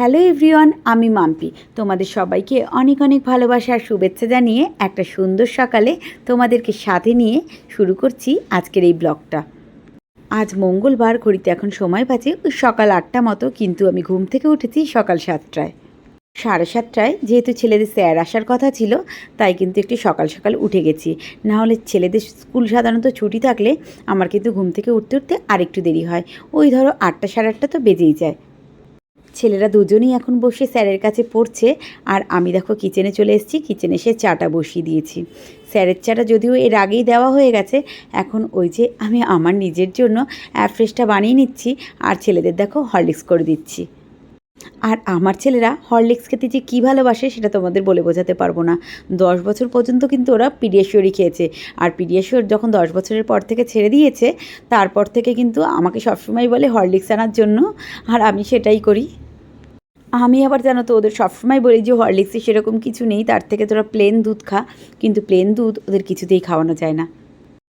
Hello everyone, আমি মাম্পি। তোমাদের সবাইকে অনেক অনেক ভালোবাসা আর শুভেচ্ছা জানিয়ে একটা সুন্দর সকালে তোমাদেরকে সাথে নিয়ে শুরু করছি আজকের এই ব্লগটা। আজ মঙ্গলবার, ঘড়িতে এখন সময় বাজে ওই সকাল আটটা মতো, কিন্তু আমি ঘুম থেকে উঠেছি সকাল সাতটায়। সাড়ে সাতটায়, যেহেতু ছেলেদের স্যার আসার কথা ছিল, তাই কিন্তু একটু সকাল সকাল উঠে গেছি। না হলে ছেলেদের স্কুল সাধারণত ছুটি থাকলে আমার কিন্তু ঘুম থেকে উঠতে উঠতে আরেকটু দেরি হয়। ওই ধরো আটটা সাড়ে আটটা তো বেজেই যায়। ছেলেরা দুজনেই এখন বসে স্যারের কাছে পড়ছে, আর আমি দেখো কিচেনে চলে এসেছি কিচেনে এসে চাটা বসিয়ে দিয়েছি। স্যারের চাটা যদিও এর আগেই দেওয়া হয়ে গেছে, এখন ওই যে আমি আমার নিজের জন্য অ্যাফ্রেশটা বানিয়ে নিচ্ছি, আর ছেলেদের দেখো হরলিক্স করে দিচ্ছি। আর আমার ছেলেরা হরলিক্স খেতে যে কী ভালোবাসে সেটা তোমাদের বলে বোঝাতে পারব না। দশ বছর পর্যন্ত কিন্তু ওরা পিডিয়াশিওরই খেয়েছে, আর পিডিয়াশিওর যখন দশ বছরের পর থেকে ছেড়ে দিয়েছে, তারপর থেকে কিন্তু আমাকে সবসময় বলে হরলিক্স আনার জন্য, আর আমি সেটাই করি। আমি আবার জানো তো, ওদের সবসময় বলি যে হরলিক্সে সেরকম কিছু নেই, তার থেকে তোরা প্লেন দুধ খা। কিন্তু প্লেন দুধ ওদের কিছুতেই খাওয়ানো যায় না।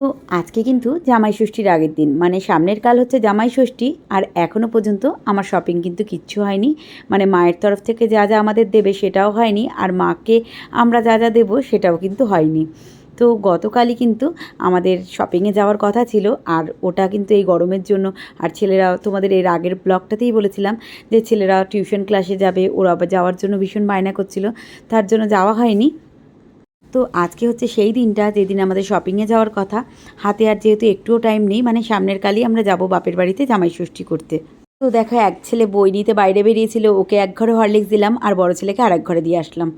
তো আজকে কিন্তু জামাই ষষ্ঠীর আগের দিন। মানে সামনের কাল হচ্ছে জামাই ষষ্ঠী, আর এখনও পর্যন্ত আমার শপিং কিন্তু কিচ্ছু হয়নি। মানে মায়ের তরফ থেকে যা যা আমাদের দেবে সেটাও হয়নি, আর মাকে আমরা যা যা দেবো সেটাও কিন্তু হয়নি। তো গতকালই কিন্তু আমাদের শপিংয়ে যাওয়ার কথা ছিল, আর ওটা কিন্তু এই গরমের জন্য, আর ছেলেরা তোমাদের এর আগের ব্লগটাতেই বলেছিলাম যে ছেলেরা টিউশন ক্লাসে যাবে, ওরা আবার যাওয়ার জন্য ভীষণ বায়না করছিল, তার জন্য যাওয়া হয়নি। তো আজকে হচ্ছে সেই দিনটা, যেদিন আমাদের শপিংয়ে যাওয়ার কথা, হাতে আর যেহেতু একটুও টাইম নেই মানে সামনের কালই আমরা যাব বাপের বাড়িতে জামাই ষষ্ঠী করতে। তো দেখো, এক ছেলে বই নিতে বাইরে বেরিয়েছিল, ওকে এক ঘরে হরলিক্স দিলাম, আর বড় ছেলেকে আরেক ঘরে দিয়ে আসলাম।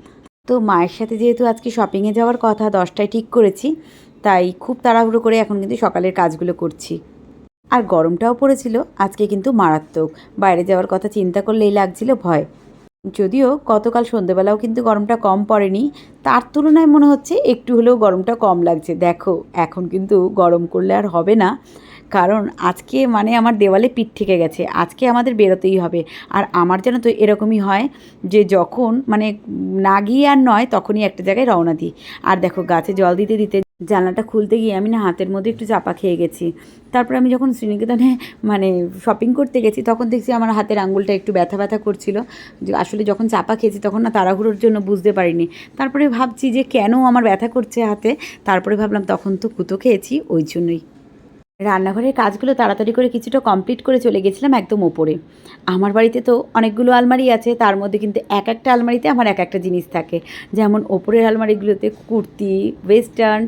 তো মায়ের সাথে যেহেতু আজকে শপিংয়ে যাওয়ার কথা, দশটায় ঠিক করেছি, তাই খুব তাড়াহুড়ো করে এখন কিন্তু সকালের কাজগুলো করছি। আর গরমটাও পড়েছিল, আজকে কিন্তু মারাত্মক। বাইরে যাওয়ার কথা চিন্তা করলেই লাগছিল ভয়। যদিও গতকাল সন্ধ্যেবেলাও কিন্তু গরমটা কম পড়েনি, তার তুলনায় মনে হচ্ছে একটু হলেও গরমটা কম লাগছে। দেখো, এখন কিন্তু গরম করলে আর হবে না। কারণ আজকে মানে আমার দেওয়ালে পিঠ থেকে গেছে, আজকে আমাদের বেরোতেই হবে। আর আমার যেন তো এরকমই হয় যে যখন মানে না গিয়ে আর নয়, তখনই একটা জায়গায় রওনা দিই। আর দেখো গাছে জল দিতে দিতে জানলাটা খুলতে গিয়ে আমি না হাতের মধ্যে একটু চাপা খেয়ে গেছি। তারপর আমি যখন শ্রীনিকেতনে মানে শপিং করতে গেছি, তখন দেখছি আমার হাতের আঙ্গুলটা একটু ব্যথা ব্যথা করছিল। আসলে যখন চাপা খেয়েছি, তখন না তাড়াহুড়োর জন্য বুঝতে পারিনি। তারপরে ভাবছি যে কেন আমার ব্যথা করছে হাতে? তারপরে ভাবলাম তখন তো কুতো খেয়েছি, ওই জন্যই। রান্নাঘরের কাজগুলো তাড়াতাড়ি করে কিছুটা কমপ্লিট করে চলে গেছিলাম একদম ওপরে। আমার বাড়িতে তো অনেকগুলো আলমারি আছে, তার মধ্যে কিন্তু এক একটা আলমারিতে আমার এক একটা জিনিস থাকে। যেমন ওপরের আলমারিগুলোতে কুর্তি ওয়েস্টার্ন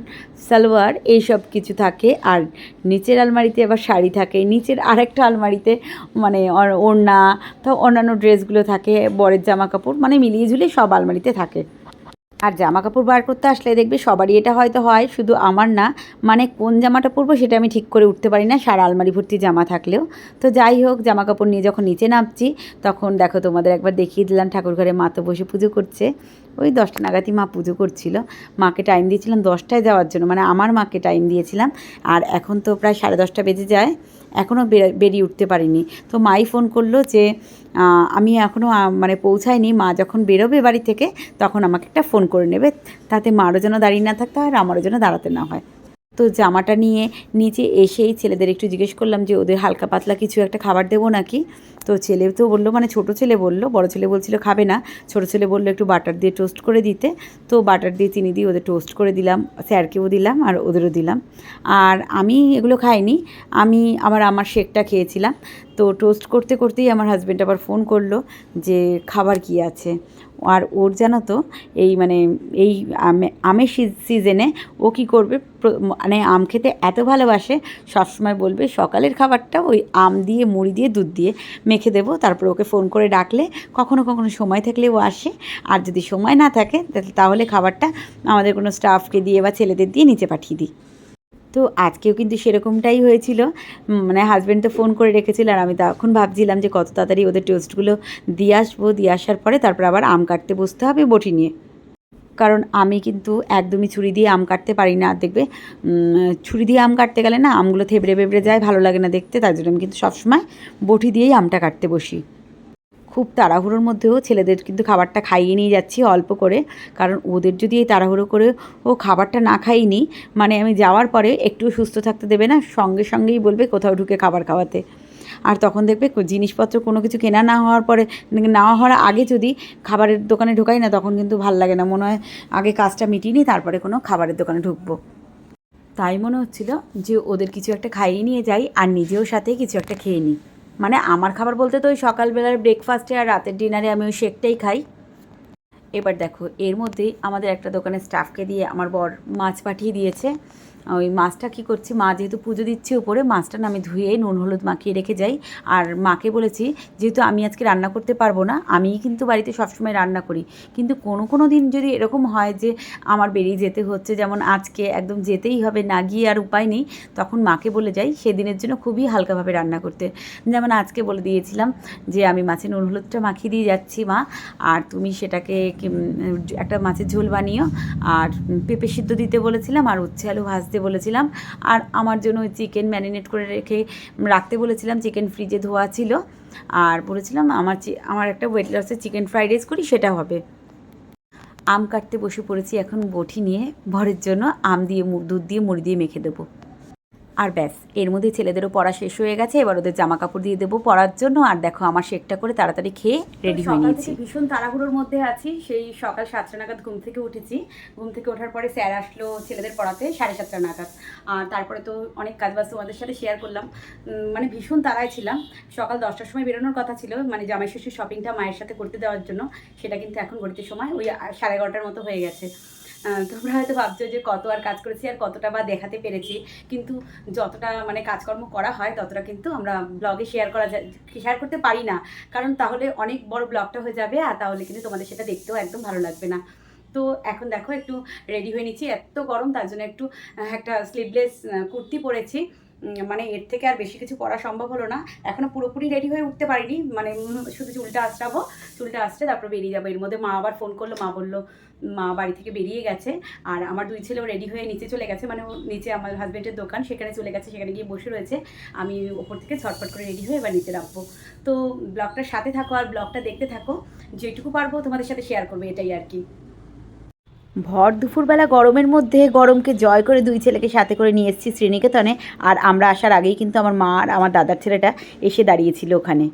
সালোয়ার এইসব কিছু থাকে, আর নিচের আলমারিতে আবার শাড়ি থাকে। নিচের আরেকটা আলমারিতে মানে ওড়না, তো অন্যান্য ড্রেসগুলো থাকে, বরের জামা কাপড় মানে মিলিয়ে ঝুলিয়ে সব আলমারিতে থাকে। আর জামা কাপড় বার করতে আসলে দেখবে সবারই এটা হয়তো হয়, শুধু আমার না। মানে কোন জামাটা পরবো সেটা আমি ঠিক করে উঠতে পারি না, সারা আলমারি ভর্তি জামা থাকলেও। তো যাই হোক জামা কাপড় নিয়ে যখন নিচে নামছি, তখন দেখো তোমাদের একবার দেখিয়ে দিলাম ঠাকুর ঘরে মা তো বসে পুজো করছে। ওই দশটা নাগাদই মা পুজো করছিল। মাকে টাইম দিয়েছিলাম দশটায় যাওয়ার জন্য মানে আমার মাকে টাইম দিয়েছিলাম। আর এখন তো প্রায় সাড়ে দশটা বেজে যায় এখনও বেরিয়ে উঠতে পারিনি। তো মাই ফোন করল যে আমি এখনও মানে পৌঁছাইনি মা যখন বেরোবে বাড়ি থেকে, তখন আমাকে একটা ফোন করে নেবে। তাতে মারও যেন দাঁড়িয়ে না থাকতে হয় আর আমারও যেন দাঁড়াতে না হয়। তো জামাটা নিয়ে নিচে এসেই ছেলেদের একটু জিজ্ঞেস করলাম যে, ওদের হালকা পাতলা কিছু একটা খাবার দেবো নাকি? তো ছেলে তো বলল মানে ছোট ছেলে বলল, বড় ছেলে বলছিল, খাবে না। ছোট ছেলে বলল, একটু বাটার দিয়ে টোস্ট করে দিতে। তো বাটার দিয়ে চিনি দিয়ে ওদের টোস্ট করে দিলাম, স্যারকেও দিলাম আর ওদেরও দিলাম। আর আমি এগুলো খাইনি, আমি আবার আমার শেকটা খেয়েছিলাম। তো টোস্ট করতে করতেই আমার হাজব্যান্ড আবার ফোন করল যে, খাবার কি আছে? আর ওর জানো তো, এই মানে এই আমে, আমের সিজনে ও কী করবে মানে আম খেতে এত ভালোবাসে, সবসময় বলবে সকালের খাবারটা ওই আম দিয়ে, মুড়ি দিয়ে, দুধ দিয়ে মেখে দেবো। তারপর ওকে ফোন করে ডাকলে কখনো কখনো সময় থাকলে ও আসে। আর যদি সময় না থাকে তাহলে খাবারটা আমাদের কোনো স্টাফকে দিয়ে বা ছেলেদের দিয়ে নিচে পাঠিয়ে দিই। তো আজকেও কিন্তু সেরকমটাই হয়েছিল। মানে হাজব্যান্ড তো ফোন করে রেখেছিল আর আমি তখন ভাবছিলাম যে কত তাড়াতাড়ি ওদের টোস্টগুলো দিয়ে আসব, দিয়ে আসার পরে তারপর আবার আম কাটতে বসতে হবে বটি নিয়ে। কারণ আমি কিন্তু একদমই ছুরি দিয়ে আম কাটতে পারি না, দেখবে? ছুরি দিয়ে আম কাটতে গেলে না আমগুলো থেবড়ে বেবড়ে যায়, ভালো লাগে না দেখতে, তার জন্য আমি কিন্তু সবসময় বটি দিয়েই আমটা কাটতে বসি। খুব তাড়াহুড়োর মধ্যেও ছেলেদের কিন্তু খাবারটা খাইয়ে নিয়ে যাচ্ছি অল্প করে। কারণ ওদের যদি এই তাড়াহুড়ো করে ও খাবারটা না খাইয়ে নিই মানে আমি যাওয়ার পরে একটু সুস্থ থাকতে দেবে না, সঙ্গে সঙ্গেই বলবে কোথাও ঢুকে খাবার খাওয়াতে। আর তখন দেখবে জিনিসপত্র কোনো কিছু কেনা না হওয়ার পরে না হওয়ার আগে যদি খাবারের দোকানে ঢোকাই না, তখন কিন্তু ভালো লাগে না। মনে হয় আগে কাজটা মিটিয়ে নিই, তারপরে কোনো খাবারের দোকানে ঢুকবো। তাই মনে হচ্ছিল যে ওদের কিছু একটা খাইয়ে নিয়ে যাই, আর নিজেও সাথে কিছু একটা খেয়ে নিই। মানে আমার খাবার বলতে তো ওই সকালবেলার ব্রেকফাস্টে আর রাতের ডিনারে আমি ওই শেকটাই খাই। এবার দেখো, এর মধ্যেই আমাদের একটা দোকানে স্টাফকে দিয়ে আমার বর মাছ পাঠিয়ে দিয়েছে। ওই মাছটা কী করছি? মা যেহেতু পুজো দিচ্ছে উপরে, মাছটা আমি ধুয়ে নুন, হলুদ মাখিয়ে রেখে যাই। আর মাকে বলেছি, যেহেতু আমি আজকে রান্না করতে পারব না, আমিই কিন্তু বাড়িতে সবসময় রান্না করি। কিন্তু কোনো কোনো দিন যদি এরকম হয় যে আমার বেরিয়ে যেতে হচ্ছে, যেমন আজকে একদম যেতেই হবে, না গিয়ে আর উপায় নেই, তখন মাকে বলে যাই সেদিনের জন্য খুবই হালকাভাবে রান্না করতে। যেমন আজকে বলে দিয়েছিলাম যে, আমি মাছের নুন, হলুদটা মাখিয়ে দিয়ে যাচ্ছি, মা। আর তুমি সেটাকে একটা মাছের ঝোল বানিও। আর পেঁপে সিদ্ধ দিতে বলেছিলাম, আর উচ্ছে আলু ভাজতে বলেছিলাম। আর আমার জন্য ওই চিকেন ম্যারিনেট করে রেখে রাখতে বলেছিলাম চিকেন ফ্রিজে ধোয়া ছিল। আর বলেছিলাম, আমার আমার একটা ওয়েট লসের চিকেন ফ্রাইড রাইস করি, সেটা হবে। আম কাটতে বসে পড়েছি এখন বটি নিয়ে, ভরের জন্য আম দিয়ে দুধ দিয়ে, মুড়ি দিয়ে মেখে দেবো। আর ব্যাস এর মধ্যে ছেলেদেরও পড়া শেষ হয়ে গেছে এবার ওদের জামা কাপড় দিয়ে দেবো পড়ার জন্য। আর দেখো আমার শেকটা করে তাড়াতাড়ি খেয়ে রেডি হয়ে নিয়েছি। ভীষণ তাড়াহুড়োর মধ্যে আছি সেই সকাল সাতটা নাগাদ ঘুম থেকে উঠেছি। ঘুম থেকে ওঠার পরে স্যার আসলো ছেলেদের পড়াতে সাড়ে সাতটা নাগাদ। আর তারপরে তো অনেক কাজ বাজ তোমাদের সাথে শেয়ার করলাম। মানে ভীষণ তাড়ায় ছিলাম। সকাল দশটার সময় বেরোনোর কথা ছিল মানে জামাই ষষ্ঠীর শপিংটা মায়ের সাথে করতে দেওয়ার জন্য সেটা কিন্তু এখন ঘড়িতে সময় ওই সাড়ে এগারোটার মতো হয়ে গেছে। তোমরা হয়তো ভাবছ যে কত আর কাজ করেছি আর কতটা বা দেখাতে পেরেছি, কিন্তু যতটা মানে কাজকর্ম করা হয় ততটা কিন্তু আমরা ব্লগে শেয়ার করা যায় শেয়ার করতে পারি না। কারণ তাহলে অনেক বড় ব্লগটা হয়ে যাবে আর তাহলে কিন্তু তোমাদের সেটা দেখতেও একদম ভালো লাগবে না। তো এখন দেখো একটু রেডি হয়ে নিচ্ছি, এত গরম তার জন্য একটু একটা স্লিভলেস কুর্তি পরেছি। মানে এর থেকে আর বেশি কিছু করা সম্ভব হলো না। এখনও পুরোপুরি রেডি হয়ে উঠতে পারিনি। মানে শুধু চুলটা আঁচড়াবো। চুলটা আসছে তারপর বেরিয়ে যাব। এর মধ্যে মা আবার ফোন করল। মা বলল, মা বাড়ি থেকে বেরিয়ে গেছে। আর আমার দুই ছেলেও রেডি হয়ে নিচে চলে গেছে। মানে নিচে আমার হাজব্যান্ডের দোকান, সেখানে চলে গেছে। সেখানে গিয়ে বসে রয়েছে। আমি ওপর থেকে ছটফট করে রেডি হয়ে এবার নিচে রাখব তো ব্লগটার সাথে থাকো আর ব্লগটা দেখতে থাকো। যেটুকু পারব তোমাদের সাথে শেয়ার করব। এটাই আর কি। ভর দুপুরবেলা গরমের মধ্যে গরমকে জয় করে দুই ছেলেকে সাথে করে নিয়ে এসেছি শ্রীনিকেতনে। আর আমরা আসার আগেই কিন্তু আমার মা আর আমার দাদার ছেলেটা এসে দাঁড়িয়েছিল ওখানে।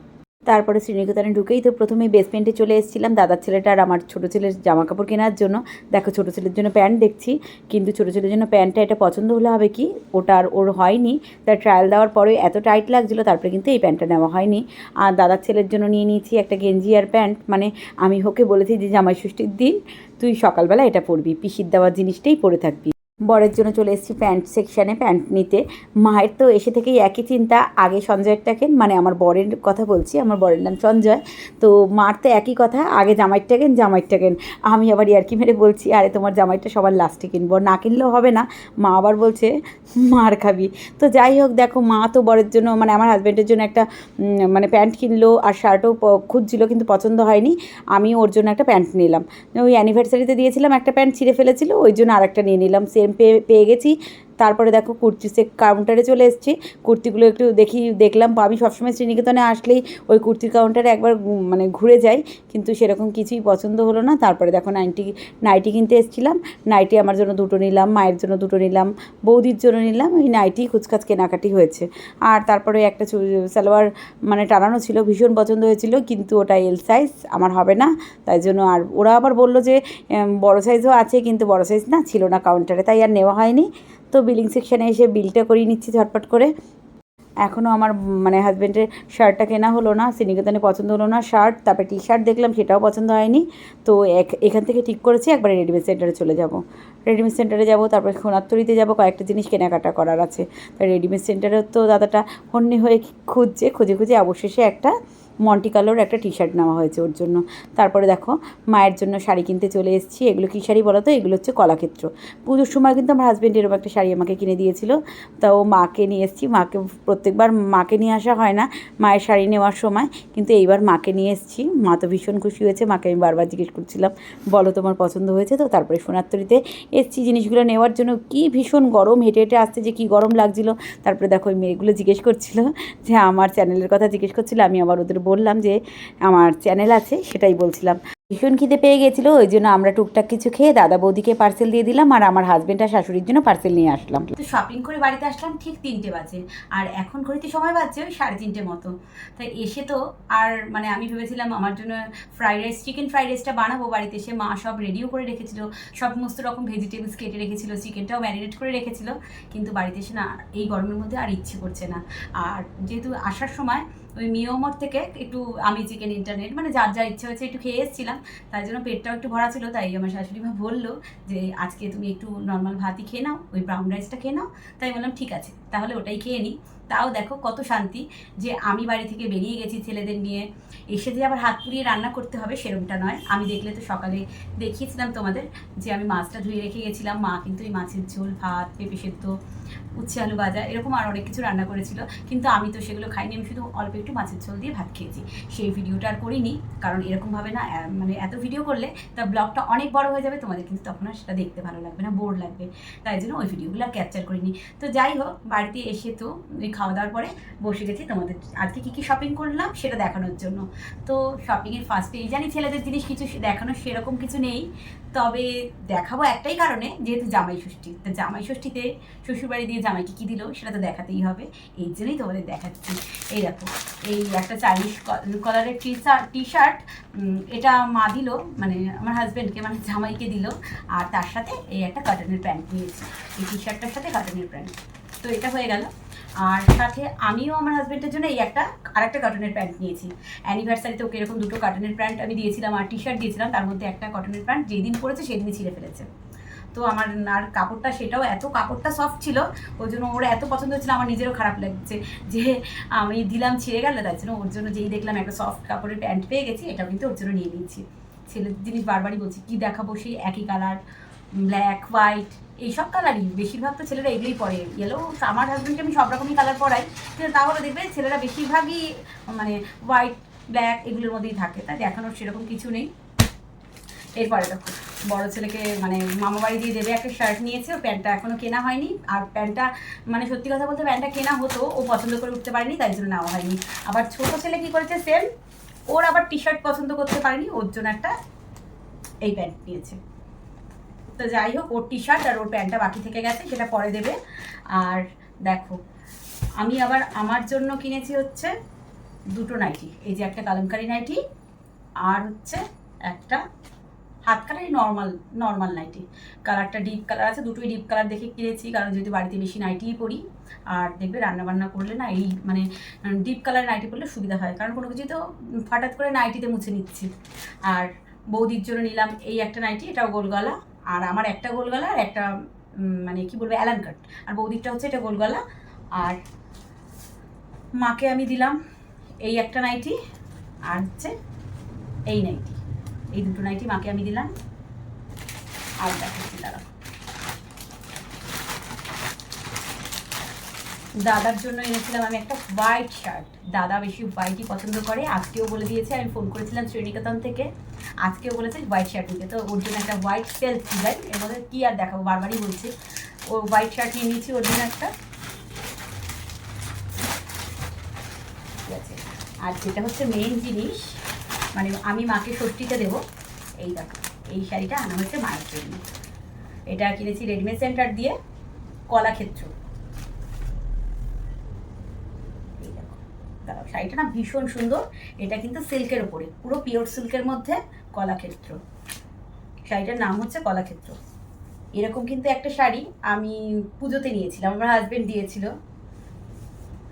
তারপরে শ্রীনিকেতনে ঢুকেই তো প্রথমে বেসমেন্টে চলে এসেছিলাম। দাদার ছেলেটা আর আমার ছোটো ছেলের জামা কাপড় কেনার জন্য। দেখো, ছোটো ছেলের জন্য প্যান্ট দেখছি, কিন্তু ছোটো ছেলের জন্য প্যান্টটা এটা পছন্দ হলে হবে কি? ওটা আর ওর হয়নি। তার ট্রায়াল দেওয়ার পরে এত টাইট লাগছিল, তারপরে কিন্তু এই প্যান্টটা নেওয়া হয়নি। আর দাদার ছেলের জন্য নিয়ে নিয়েছি একটা গেঞ্জি আর প্যান্ট মানে আমি ওকে বলেছি যে, জামাই ষষ্ঠীর দিন তুই সকালবেলা এটা পরবি। পিসির দেওয়ার জিনিসটাই পরে থাকবি। বরের জন্য চলে এসেছি প্যান্ট সেকশানে, প্যান্ট নিতে। মায়ের তো এসে থেকেই একই চিন্তা, আগে সঞ্জয়েরটা কেন মানে আমার বরের কথা বলছি, আমার বরের নাম সঞ্জয়। তো মার তো একই কথা, আগে জামাইরটা কেন, জামাইরটা আমি আবার ইয়ার্কি মেরে বলছি, আরে তোমার জামাইটা সবার লাস্টে কিনবো, না কিনলেও হবে না। মা আবার বলছে, মার খাবি। তো যাই হোক, দেখো মা তো বরের জন্য মানে আমার হাজব্যান্ডের জন্য একটা মানে প্যান্ট কিনলো আর শার্টও খুঁজছিল, কিন্তু পছন্দ হয়নি। আমি ওর জন্য একটা প্যান্ট নিলাম। ওই অ্যানিভার্সারিতে দিয়েছিলাম একটা প্যান্ট, ছিঁড়ে ফেলেছিল, ওই জন্য আরেকটা নিয়ে নিলাম। সেম পেয়ে গেছি। তারপরে দেখো কুর্তি সে কাউন্টারে চলে এসেছি। কুর্তিগুলো একটু দেখি, দেখলাম। আমি সবসময় শ্রীনিকেতনে আসলেই ওই কুর্তির কাউন্টারে একবার মানে ঘুরে যাই। কিন্তু সেরকম কিছুই পছন্দ হলো না। তারপরে দেখো নাইটি নাইটি কিনতে এসেছিলাম। নাইটি আমার জন্য দুটো নিলাম, মায়ের জন্য দুটো নিলাম, বৌদির জন্য নিলাম। ওই নাইটি কুচকাচ কেনাকাটি হয়েছে। আর তারপরে একটা সালোয়ার মানে টানানো ছিল, ভীষণ পছন্দ হয়েছিল। কিন্তু ওটা এল সাইজ আমার হবে না। তাই জন্য আর ওরা আবার বলল যে বড় সাইজও আছে, কিন্তু বড় সাইজ না, ছিল না কাউন্টারে তাই আর নেওয়া হয়নি। তো বিলিং সেকশানে এসে বিলটা করিয়ে নিচ্ছি ঝটপট করে। এখনও আমার মানে হাজব্যান্ডের শার্টটা কেনা হলো না সিনিকেতনে পছন্দ হলো না শার্ট তারপরে টি শার্ট দেখলাম, সেটাও পছন্দ হয়নি। তো এক- এখান থেকে ঠিক করেছি, একবারে রেডিমেড সেন্টারে চলে যাব। রেডিমেড সেন্টারে যাব, তারপরে সোনারতরিতে যাব, কয়েকটা জিনিস কেনাকাটা করার আছে। তাই রেডিমেড সেন্টারেও তো দাদাটা হন্যে হয়ে খুঁজছে, খুঁজে খুঁজে অবশেষে একটা মন্টি কালোর একটা টি শার্ট নেওয়া হয়েছে ওর জন্য। তারপরে দেখো, মায়ের জন্য শাড়ি কিনতে চলে এসেছি। এগুলো কী শাড়ি বলো তো? এগুলো হচ্ছে কলাক্ষেত্র। পুজোর সময় কিন্তু আমার হাজব্যান্ড এরকম একটা শাড়ি আমাকে কিনে দিয়েছিল। তা ও মাকে নিয়ে এসেছি। মাকে প্রত্যেকবার মাকে নিয়ে আসা হয় না, মায়ের শাড়ি নেওয়ার সময়। কিন্তু এইবার মাকে নিয়ে এসেছি। মা তো ভীষণ খুশি হয়েছে। মাকে আমি বারবার জিজ্ঞেস করছিলাম, বলো তোমার পছন্দ হয়েছে তো? তারপরে সোনারতরিতে এসেছি জিনিসগুলো নেওয়ার জন্য। কি ভীষণ গরম, হেঁটে হেঁটে আসতে যে কী গরম লাগছিল। তারপরে দেখো, ওই মেয়েগুলো জিজ্ঞেস করছিল যে, আমার চ্যানেলের কথা জিজ্ঞেস করছিল, আমি আবার ওদের বললাম যে আমার চ্যানেল আছে, সেটাই বলছিলাম। ভীষণ খিদে পেয়ে গেছিল, ওই জন্য আমরা টুকটাক কিছু খেয়ে দাদা বৌদিকে পার্সেল দিয়ে দিলাম আর আমার হাজবেন্ড আর শাশুড়ির জন্য পার্সেল নিয়ে আসলাম। তো শপিং করে বাড়িতে আসলাম ঠিক তিনটে বাজে, আর এখন ঘড়িতে সময় বাজছে ওই সাড়ে তিনটে মতো। তাই এসে তো আর মানে আমি ভেবেছিলাম আমার জন্য ফ্রাইড রাইস চিকেন ফ্রাইড রাইসটা বানাবো বাড়িতে এসে মা সব রেডিও করে রেখেছিল সমস্ত রকম ভেজিটেবলস কেটে রেখেছিল চিকেনটাও ম্যারিনেট করে রেখেছিল, কিন্তু বাড়িতে এসে না, এই গরমের মধ্যে আর ইচ্ছে করছে না। আর যেহেতু আসার সময় ওই মিওমোর থেকে একটু আমি চিকেন ইন্টারনেট মানে যার যা ইচ্ছে হয়েছে একটু খেয়ে এসেছিলাম। তাই জন্য পেটটাও একটু ভরা ছিল, তাই আমার শাশুড়ি মা বলল যে, আজকে তুমি একটু নর্মাল ভাতই খেয়ে নাও, ওই ব্রাউন রাইসটা খেয়ে নাও। তাই বললাম, ঠিক আছে। তাহলে ওটাই খেয়ে নিই তাও দেখো কত শান্তি যে আমি বাড়ি থেকে বেরিয়ে গেছি ছেলেদের নিয়ে। এসে যে আবার হাত পুড়িয়ে রান্না করতে হবে সেরকমটা নয়। আমি দেখলে তো সকালে দেখিয়েছিলাম তোমাদের যে আমি মাছটা ধুয়ে রেখে গেছিলাম। মা কিন্তু এই মাছের ঝোল, ভাত, পেঁপে সেদ্ধ, উচ্ছে আলু ভাজা এরকম আর অনেক কিছু রান্না করেছিল। কিন্তু আমি তো সেগুলো খাইনি, আমি শুধু অল্প একটু মাছের ঝোল দিয়ে ভাত খেয়েছি। সেই ভিডিওটা আর করিনি, কারণ এরকমভাবে না মানে এত ভিডিও করলে তা ব্লগটা অনেক বড় হয়ে যাবে। তোমাদের কিন্তু তখন আর সেটা দেখতে ভালো লাগবে না, বোর লাগবে। তাই জন্য ওই ভিডিওগুলো আর ক্যাপচার করিনি। তো যাই হোক বাড়িতে এসে তো খাওয়া দাওয়ার পরে বসে গেছি তোমাদের আজকে কী কী শপিং করলাম সেটা দেখানোর জন্য। তো শপিংয়ের ফার্স্টে এই জানি ছেলেদের জিনিস কিছু দেখানোর সেরকম কিছু নেই। তবে দেখাবো একটাই কারণে, যেহেতু জামাই ষষ্ঠী। তো জামাই ষষ্ঠীতে শ্বশুরবাড়ি দিয়ে জামাইকে কী দিল সেটা তো দেখাতেই হবে। এই জন্যই তোমাদের দেখাচ্ছি। এই দেখো, এই একটা চাইনিজ কলারের টি শার্ট টি শার্ট এটা মা দিল মানে আমার হাজব্যান্ডকে মানে জামাইকে দিল। আর তার সাথে এই একটা কাটনের প্যান্ট নিয়েছি। এই টি শার্টটার সাথে কাটনের প্যান্ট তো এটা হয়ে গেল। আর সাথে আমিও আমার হাজব্যান্ডের জন্য এই একটা, আরেকটা কটনের প্যান্ট নিয়েছি। অ্যানিভার্সারিতে ওকে এরকম দুটো কটনের প্যান্ট আমি দিয়েছিলাম, আর টি শার্ট দিয়েছিলাম, তার মধ্যে একটা কটনের প্যান্ট যেদিন পরেছে সেদিনই ছিঁড়ে ফেলেছে। তো আমার আর কাপড়টা সেটাও এত, কাপড়টা সফট ছিল ওই জন্য ওর এত পছন্দ হচ্ছিল আমার নিজেরও খারাপ লাগছে যে আমি দিলাম, ছিঁড়ে গেল তার জন্য ওর জন্য যেই দেখলাম একটা সফট কাপড়ের প্যান্ট পেয়ে গেছি এটাও কিন্তু ওর জন্য নিয়ে নিয়েছি। ছেলের জিনিস বারবারই বলছি, কী দেখাবো সেই একই কালার ব্ল্যাক হোয়াইট এইসব কালারই বেশিরভাগ তো ছেলেরা এগুলোই পরে। ইয়েলো আমার হাজব্যান্ডকে আমি সব রকমই কালার পরাই। কিন্তু তাহলে দেখবে ছেলেরা বেশিরভাগই মানে হোয়াইট ব্ল্যাক এগুলোর মধ্যেই থাকে। তাই দেখানোর সেরকম কিছু নেই। এরপরে দেখো, বড় ছেলেকে মানে মামা বাড়ি দিয়ে দেবে একটা শার্ট নিয়েছে। ও প্যান্টটা এখনও কেনা হয়নি। আর প্যান্টটা মানে সত্যি কথা বলতে প্যান্টটা কেনা হতো। ও পছন্দ করে উঠতে পারেনি, তাই জন্য নেওয়া হয়নি। আবার ছোট ছেলে কি করেছে সেম ওর আবার টি শার্ট পছন্দ করতে পারেনি। ওর জন্য একটা এই প্যান্ট নিয়েছে। তো যাই হোক, ওর টি শার্ট আর ওর প্যান্টটা বাকি থেকে গেছে, সেটা পরে দেবে। আর দেখো, আমি আবার আমার জন্য কিনেছি হচ্ছে দুটো নাইটি এই যে একটা কালামকারি নাইটি আর হচ্ছে একটা হাত কালারই নর্মাল নর্মাল নাইটি কালারটা ডিপ কালার আছে, দুটোই ডিপ কালার দেখে কিনেছি, কারণ যেহেতু বাড়িতে বেশি নাইটিই পরি, আর দেখবে রান্না বান্না করলে না এই মানে ডিপ কালার নাইটি পরলে সুবিধা হয়, কারণ কোনো কিছু তো হঠাৎ করে নাইটিতে মুছে নিচ্ছি। আর বৌদির জন্য নিলাম এই একটা নাইটি এটাও গোলগলা। আর আমার একটা গোলগলা আর একটা মানে কি বলব, অ্যালান কাট আর বৌদিরটা হচ্ছে এটা গোলগলা। আর মাকে আমি দিলাম এই একটা নাইটি আর হচ্ছে এই নাইটি। এই দুটো নাইটি মাকে আমি দিলাম। আর দেখাচ্ছি দাঁড়া দাদার জন্য এনেছিলাম আমি একটা হোয়াইট শার্ট। দাদা বেশি হোয়াইটই পছন্দ করে। আজকেও বলে দিয়েছে, আমি ফোন করেছিলাম শ্রেণীকেতন থেকে। আজকেও বলেছে হোয়াইট শার্ট নিতে। তো ওর জন্য একটা হোয়াইট সেলফ ডিজাইন এর মধ্যে কী আর দেখাবো, বারবারই বলছি। ও হোয়াইট শার্ট নিয়ে নিয়েছি ওর জন্য একটা। ঠিক আছে। আর যেটা হচ্ছে মেন জিনিস মানে আমি মাকে ষষ্ঠীতে দেবো, এই দেখো, এই শাড়িটা আনা হচ্ছে মায়ের জন্য। এটা কিনেছি রেডিমেড সেন্টার দিয়ে, কলাক্ষেত্র এই দেখো দাঁড়াও শাড়িটা না ভীষণ সুন্দর। এটা কিন্তু সিল্কের ওপরে পুরো পিওর সিল্কের মধ্যে কলাক্ষেত্র। শাড়িটার নাম হচ্ছে কলাক্ষেত্র। এরকম কিন্তু একটা শাড়ি আমি পুজোতে নিয়েছিলাম, আমার হাজবেন্ড দিয়েছিল।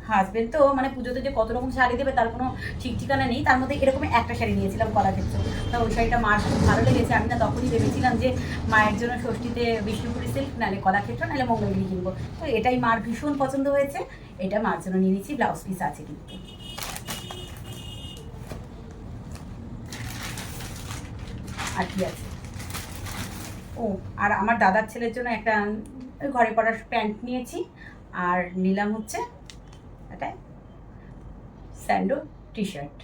হাজবেন্ড তো মানে পুজোতে যে কত রকম শাড়ি দেবে তার কোনো ঠিক ঠিকানা নেই। তার মধ্যে এরকম একটা শাড়ি নিয়েছিলাম কলাক্ষেত্র। তা ওই শাড়িটা মার খুব ভালো লেগেছে। আমি না তখনই ভেবেছিলাম যে মায়ের জন্য ষষ্ঠীতে বিষ্ণুপুরি সিল্ক নাহলে কলাক্ষেত্র, নাহলে মঙ্গলগিরি কিনবো। তো এটাই মার ভীষণ পছন্দ হয়েছে। এটা মার জন্য নিয়ে নিচ্ছি ব্লাউজ পিস আছে কিন্তু। আর আছে। ও, আর আমার দাদার ছেলের জন্য একটা ঘরে পড়ার প্যান্ট নিয়েছি। আর নিলাম হচ্ছে একটা স্যান্ডো টি শার্ট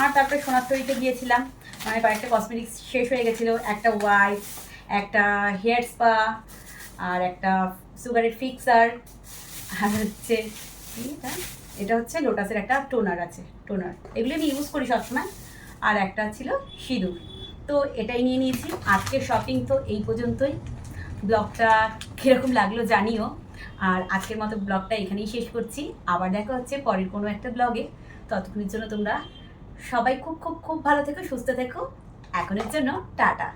আর তারপরে সোনার সোনারতরিতে গিয়েছিলাম। মানে কয়েকটা কসমেটিক্স শেষ হয়ে গেছিল। একটা ওয়াইপ একটা হেয়ার স্পা আর একটা সুগারের ফিক্সার আর হচ্ছে এটা হচ্ছে লোটাসের একটা টোনার আছে, টোনার। এগুলো আমি ইউজ করি সবসময়। আর একটা ছিল সিঁদুর। তো এটাই নিয়ে নিয়েছি। আজকের শপিং তো এই পর্যন্তই। ব্লগটা কীরকম লাগল জানিও। আর আজকের মতো ব্লগটা এখানেই শেষ করছি। আবার দেখা হচ্ছে পরের কোনো একটা ব্লগে। ততক্ষণের জন্য তোমরা সবাই খুব খুব খুব ভালো থেকো, সুস্থ থেকো। এখনের জন্য টাটা।